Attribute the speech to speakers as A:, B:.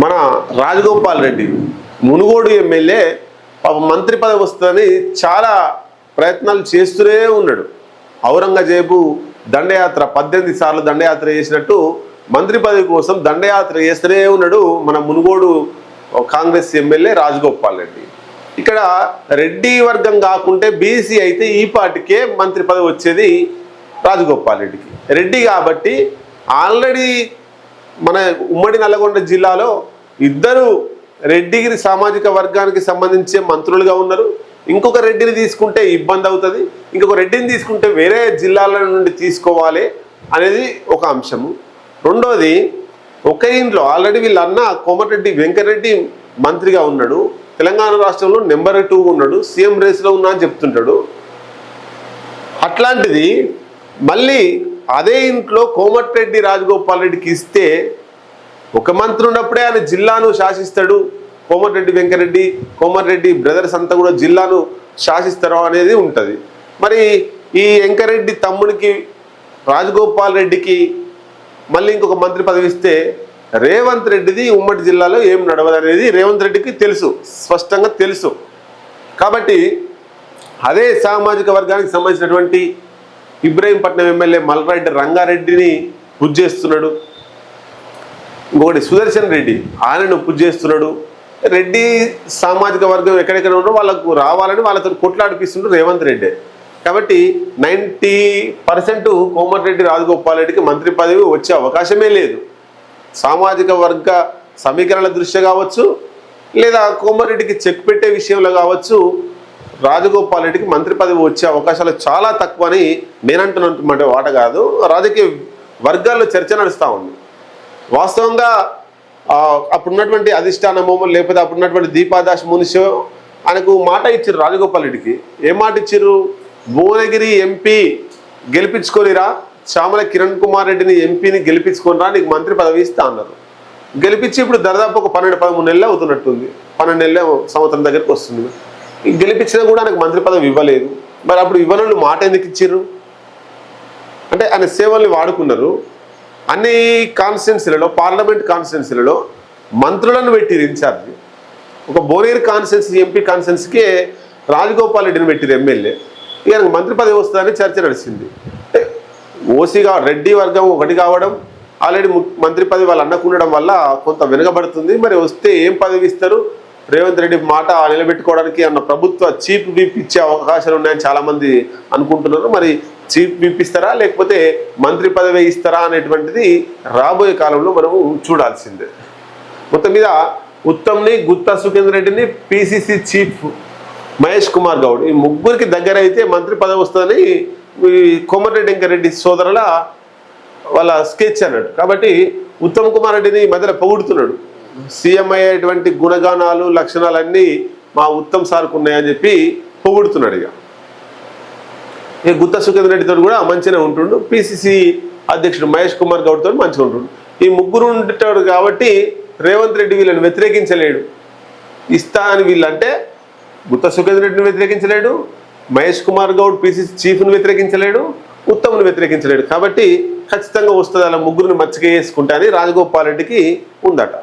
A: మన రాజగోపాల్ రెడ్డి మునుగోడు ఎమ్మెల్యే పాప మంత్రి పదవి వస్తుందని చాలా ప్రయత్నాలు చేస్తూనే ఉన్నాడు. ఔరంగజేబు దండయాత్ర పద్దెనిమిది సార్లు దండయాత్ర చేసినట్టు మంత్రి పదవి కోసం దండయాత్ర చేస్తూనే ఉన్నాడు మన మునుగోడు కాంగ్రెస్ ఎమ్మెల్యే రాజగోపాల్ రెడ్డి. ఇక్కడ రెడ్డి వర్గం కాకుంటే బీసీ అయితే ఈ పాటికే మంత్రి పదవి వచ్చేది రాజగోపాల్ రెడ్డికి. రెడ్డి కాబట్టి ఆల్రెడీ మన ఉమ్మడి నల్లగొండ జిల్లాలో ఇద్దరు రెడ్డిగిరి సామాజిక వర్గానికి సంబంధించే మంత్రులుగా ఉన్నారు. ఇంకొక రెడ్డిని తీసుకుంటే ఇబ్బంది అవుతుంది. ఇంకొక రెడ్డిని తీసుకుంటే వేరే జిల్లాల నుండి తీసుకోవాలి అనేది ఒక అంశము. రెండోది ఒక ఇంట్లో ఆల్రెడీ వీళ్ళ అన్న కోమటిరెడ్డి వెంకటరెడ్డి మంత్రిగా ఉన్నాడు. తెలంగాణ రాష్ట్రంలో నెంబర్ టూ ఉన్నాడు. సీఎం రేస్లో ఉన్నా అని చెప్తుంటాడు. అట్లాంటిది మళ్ళీ అదే ఇంట్లో కోమటిరెడ్డి రాజగోపాల్ రెడ్డికి ఇస్తే ఒక మంత్రి ఉన్నప్పుడే ఆయన జిల్లాను శాసిస్తాడు. కోమటిరెడ్డి వెంకరెడ్డి కోమటిరెడ్డి బ్రదర్స్ అంతా కూడా జిల్లాను శాసిస్తారు అనేది ఉంటుంది. మరి ఈ వెంకరెడ్డి తమ్మునికి రాజగోపాల్ రెడ్డికి మళ్ళీ ఇంకొక మంత్రి పదవి ఇస్తే రేవంత్ రెడ్డిది ఉమ్మడి జిల్లాలో ఏం నడవదనేది రేవంత్ రెడ్డికి తెలుసు. స్పష్టంగా తెలుసు. కాబట్టి అదే సామాజిక వర్గానికి సంబంధించినటువంటి ఇబ్రహీంపట్నం ఎమ్మెల్యే మల్లారెడ్డి రంగారెడ్డిని పూజ చేస్తున్నాడు. ఇంకొకటి సుదర్శన్ రెడ్డి ఆయనను పూజ చేస్తున్నాడు. రెడ్డి సామాజిక వర్గం ఎక్కడెక్కడ ఉన్నారో వాళ్ళకు రావాలని వాళ్ళతో కొట్లాడిపిస్తుండ్రు రేవంత్ రెడ్డి. కాబట్టి నైంటీ పర్సెంట్ కోమటిరెడ్డి రాజగోపాల్రెడ్డికి మంత్రి పదవి వచ్చే అవకాశమే లేదు. సామాజిక వర్గ సమీకరణల దృష్ట్యా కావచ్చు లేదా కోమరెడ్డికి చెక్ పెట్టే విషయంలో కావచ్చు రాజగోపాల్ రెడ్డికి మంత్రి పదవి వచ్చే అవకాశాలు చాలా తక్కువ అని నేనంటున్నటువంటి వాట కాదు. రాజకీయ వర్గాల్లో చర్చ నడుస్తూ ఉంది. వాస్తవంగా అప్పుడున్నటువంటి అధిష్టానమో లేకపోతే అప్పుడున్నటువంటి దీపాదాస్ మునిషో ఆయనకు మాట ఇచ్చారు రాజగోపాల్ రెడ్డికి. ఏం మాట ఇచ్చారు? భువనగిరి ఎంపీ గెలిపించుకోనిరా శ్యామల కిరణ్ కుమార్ రెడ్డిని ఎంపీని గెలిపించుకోనిరా నీకు మంత్రి పదవి ఇస్తా అన్నారు. గెలిపించి ఇప్పుడు దాదాపు ఒక పన్నెండు పదమూడు నెలలు అవుతున్నట్టుంది. పన్నెండు నెలలు సంవత్సరం దగ్గరికి వస్తుంది. గెలిపించినా కూడా ఆయనకు మంత్రి పదవి ఇవ్వలేదు. మరి అప్పుడు ఇవ్వనోళ్ళు మాట ఎందుకు ఇచ్చారు అంటే ఆయన సేవల్ని వాడుకున్నారు. అన్ని కాన్స్టిట్యున్సీలలో పార్లమెంట్ కాన్స్టిట్యున్సీలలో మంత్రులను పెట్టిరు ఇన్ఛార్జ్ ఒక భువనగిరి కాన్స్టిట్యున్సీ ఎంపీ కాన్స్టిట్యున్సీకే రాజగోపాల్ రెడ్డిని పెట్టిరు ఎమ్మెల్యే. ఈయనకు మంత్రి పదవి వస్తుందని చర్చ నడిచింది. ఓసీగా రెడ్డి వర్గం ఒకటి కావడం ఆల్రెడీ మంత్రి పదవి వాళ్ళు అన్నకుండడం వల్ల కొంత వెనుకబడుతుంది. మరి వస్తే ఏం పదవి ఇస్తారు? రేవంత్ రెడ్డి మాట నిలబెట్టుకోవడానికి అన్న ప్రభుత్వ చీఫ్ విప్ ఇచ్చే అవకాశాలు ఉన్నాయని చాలామంది అనుకుంటున్నారు. మరి చీఫ్ విప్ ఇస్తారా? లేకపోతే మంత్రి పదవి ఇస్తారా అనేటువంటిది రాబోయే కాలంలో మనము చూడాల్సిందే. మొత్తం మీద ఉత్తమ్ని గుత్తా సుఖేందర్ రెడ్డిని పిసిసి చీఫ్ మహేష్ కుమార్ గౌడ్ ఈ ముగ్గురికి దగ్గర అయితే మంత్రి పదవి వస్తుందని ఈ కోమటిరెడ్డి వెంకరెడ్డి సోదరుల వాళ్ళ స్కెచ్ అన్నాడు కాబట్టి ఉత్తమ్ కుమార్ రెడ్డిని మధ్యలో పొగుడుతున్నాడు. సీఎం అయ్యేటువంటి గుణగానాలు లక్షణాలన్నీ మా ఉత్తమ్ సార్కు ఉన్నాయని చెప్పి పొగుడుతున్నాడు ఇక. ఇక గుత్త సుఖేందర్ రెడ్డితో కూడా మంచిగా ఉంటుండు. పిసిసి అధ్యక్షుడు మహేష్ కుమార్ గౌడ్తో మంచిగా ఉంటుండు. ఈ ముగ్గురు ఉంటాడు కాబట్టి రేవంత్ రెడ్డి వీళ్ళని వ్యతిరేకించలేడు. ఇస్తా అని వీళ్ళంటే గుత్త సుఖేందర్ రెడ్డిని వ్యతిరేకించలేడు మహేష్ కుమార్ గౌడ్ పిసిసి చీఫ్ను వ్యతిరేకించలేడు ఉత్తమ్ను వ్యతిరేకించలేడు. కాబట్టి ఖచ్చితంగా వస్తుంది అలా ముగ్గురిని మచ్చిక వేసుకుంటా అని రాజగోపాల్ రెడ్డికి ఉందట.